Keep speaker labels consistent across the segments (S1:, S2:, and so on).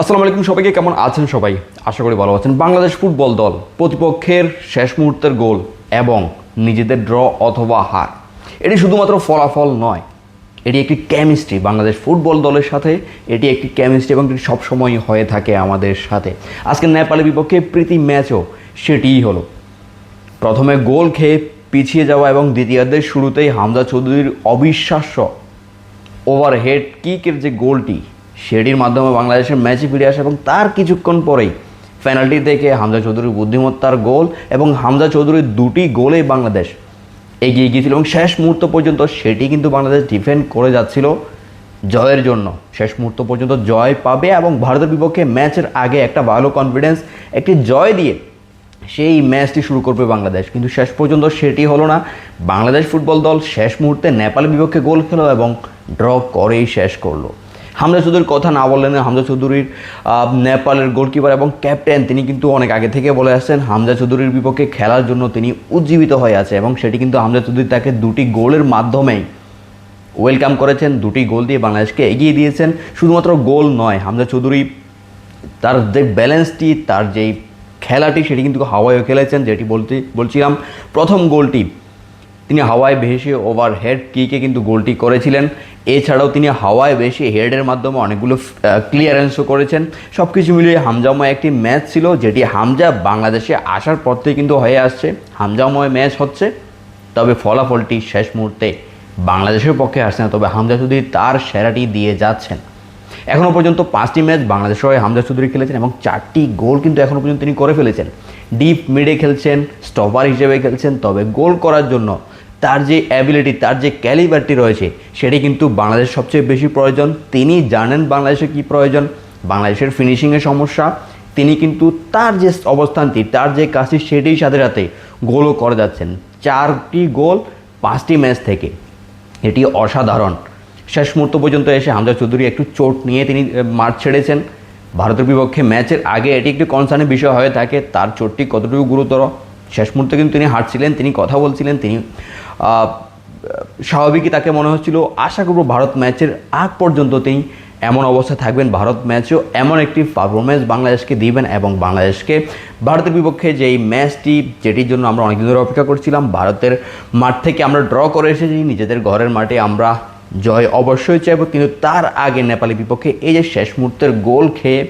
S1: আসসালামু আলাইকুম সবাইকে, কেমন আছেন সবাই? আশা করি ভালো আছেন। বাংলাদেশ ফুটবল দল প্রতিপক্ষের শেষ মুহূর্তের গোল এবং নিজেদের ড্র অথবা হার। এটি শুধুমাত্র ফলাফল নয়, এটি একটি কেমিস্ট্রি বাংলাদেশ ফুটবল দলের সাথে এটি একটি কেমিস্ট্রি এবং এটি সবসময় হয়ে থাকে আমাদের সাথে। আজকে নেপালের বিপক্ষে প্রীতি ম্যাচও সেটিই হলো। প্রথমে গোল খেয়ে পিছিয়ে যাওয়া এবং দ্বিতীয়ার্ধের শুরুতেই হামজা চৌধুরীর অবিশ্বাস্য ওভারহেড কিকের যে গোলটি সেটির মাধ্যমে বাংলাদেশের ম্যাচে ফিরে আসে এবং তার কিছুক্ষণ পরেই পেনাল্টি থেকে হামজা চৌধুরীর বুদ্ধিমত্তার গোল এবং হামজা চৌধুরীর দুটি গোলেই বাংলাদেশ এগিয়ে গিয়েছিল এবং শেষ মুহূর্ত পর্যন্ত সেটি কিন্তু বাংলাদেশ ডিফেন্ড করে যাচ্ছিল জয়ের জন্য। শেষ মুহূর্ত পর্যন্ত জয় পাবে এবং ভারতের বিপক্ষে ম্যাচের আগে একটা ভালো কনফিডেন্স একটি জয় দিয়ে সেই ম্যাচটি শুরু করবে বাংলাদেশ। কিন্তু শেষ পর্যন্ত সেটি হলো না। বাংলাদেশ ফুটবল দল শেষ মুহূর্তে নেপালের বিপক্ষে গোল খেলো এবং ড্র করেই শেষ করল। হামজা চৌধুরীর কথা না বললেন হামজা চৌধুরীর নেপালের গোলকিপার এবং ক্যাপ্টেন তিনি কিন্তু অনেক আগে থেকে বলে আসছেন, হামজা চৌধুরীর বিপক্ষে খেলার জন্য তিনি উজ্জীবিত হয়ে আছে এবং সেটি কিন্তু হামজা চৌধুরী তাকে দুটি গোলের মাধ্যমেই ওয়েলকাম করেছেন, দুটি গোল দিয়ে বাংলাদেশকে এগিয়ে দিয়েছেন, শুধুমাত্র গোল নয়, হামজা চৌধুরী তার যে ব্যালেন্সটি তার যেই খেলাটি, সেটি কিন্তু হাওয়াইও খেলেছেন, যেটি বলতে, বলছিলাম প্রথম গোলটি তিনি হাওয়ায় ভেসে ওভার হেড কিকে কিন্তু গোলটি করেছিলেন। এছাড়াও তিনি হাওয়ায় ভেসে হেডের মাধ্যমে অনেকগুলো ক্লিয়ারেন্সও করেছেন। সব কিছু মিলিয়ে হামজাময় একটি ম্যাচ ছিল, যেটি হামজা বাংলাদেশে আসার পর থেকে কিন্তু হয়ে আসছে। হামজাময় ম্যাচ হচ্ছে, তবে ফলাফলটি শেষ মুহূর্তে বাংলাদেশের পক্ষে আসছে না, তবে হামজা চৌধুরী তার সেরাটি দিয়ে যাচ্ছেন। এখনও পর্যন্ত পাঁচটি ম্যাচ বাংলাদেশ হয়ে হামজা চৌধুরী খেলেছেন এবং চারটি গোল কিন্তু এখনও পর্যন্ত তিনি করে ফেলেছেন। ডিপ মিডে খেলছেন স্টপার হিসেবে খেলছেন, তবে গোল করার জন্য তার যে অ্যাবিলিটি তার যে ক্যালিবারটি রয়েছে, সেটি কিন্তু বাংলাদেশ সবচেয়ে বেশি প্রয়োজন। তিনি জানেন বাংলাদেশে কী প্রয়োজন, বাংলাদেশের ফিনিশিংয়ের সমস্যা। তিনি কিন্তু তার যে অবস্থানটি, তার যে কাজটি, সেটির সাথে সাথে গোলও করে যাচ্ছেন। চারটি গোল পাঁচটি ম্যাচ থেকে। এটি অসাধারণ। শেষ মুহূর্ত পর্যন্ত এসে হামজা চৌধুরী একটু চোট নিয়ে তিনি মাঠ ছেড়েছেন। ভারতের বিপক্ষে ম্যাচের আগে এটি একটি কনসার্নের বিষয় হয়ে থাকে। তার চোটটি কতটুকু গুরুতর? শেষ মুহূর্তে কিন্তু তিনি হাঁটছিলেন, তিনি কথা বলছিলেন, তিনি স্বাভাবিকই তাকে মনে হচ্ছিল, আশা করব ভারত ম্যাচের আগ পর্যন্ত তিনি এমন অবস্থায় থাকবেন। ভারত ম্যাচেও এমন একটি পারফরমেন্স বাংলাদেশকে দিবেন এবং বাংলাদেশকে ভারতের বিপক্ষে যে এই ম্যাচটি, যেটির জন্য আমরা অনেকদিন ধরে অপেক্ষা করছিলাম, ভারতের মাঠ থেকে আমরা ড্র করে এসেছি, নিজেদের ঘরের মাঠে আমরা জয় অবশ্যই চাইব। কিন্তু তার আগে নেপালি বিপক্ষে এই যে শেষ মুহূর্তের গোল খেয়ে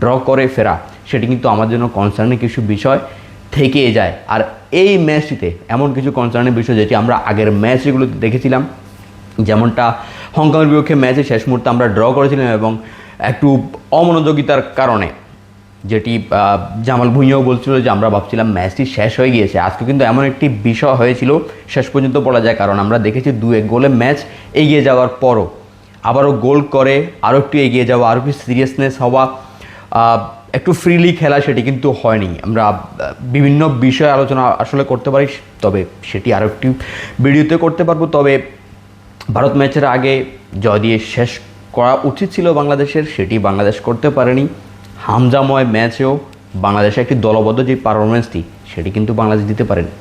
S1: ড্র করে ফেরা, সেটি কিন্তু আমার জন্য কনসার্নের কিছু বিষয়। থেকে যায়। আর এই ম্যাচটিতে এমন কিছু কনসার্নের বিষয় যেটি আমরা আগের ম্যাচগুলোতে দেখেছিলাম। যেমনটা হংকংয়ের বিপক্ষে ম্যাচে শেষ মুহূর্তে আমরা ড্র করেছিলাম এবং একটু অমনোযোগিতার কারণে যেটি জামাল ভুঁইয়াও বলছিল যে আমরা ভাবছিলাম ম্যাচটি শেষ হয়ে গিয়েছে। আজকে কিন্তু এমন একটি বিষয় হয়েছিল, শেষ পর্যন্ত বলা যায়, কারণ আমরা দেখেছি দু এক গোলে ম্যাচ এগিয়ে যাওয়ার পরও আবারও গোল করে আরও একটু এগিয়ে যাওয়া, আরও একটু সিরিয়াসনেস হওয়া একটু ফ্রিলি খেলা সেটি কিন্তু হয়নি। আমরা বিভিন্ন বিষয়ে আলোচনা আসলে করতে পারি, তবে সেটি আরও একটি ভিডিওতে করতে পারব। তবে ভারত ম্যাচের আগে জয় দিয়ে শেষ করা উচিত ছিল বাংলাদেশের, সেটি বাংলাদেশ করতে পারেনি। হামজাময় ম্যাচেও বাংলাদেশে একটি দলবদ্ধ যে পারফরমেন্সটি সেটি কিন্তু বাংলাদেশ দিতে পারেনি।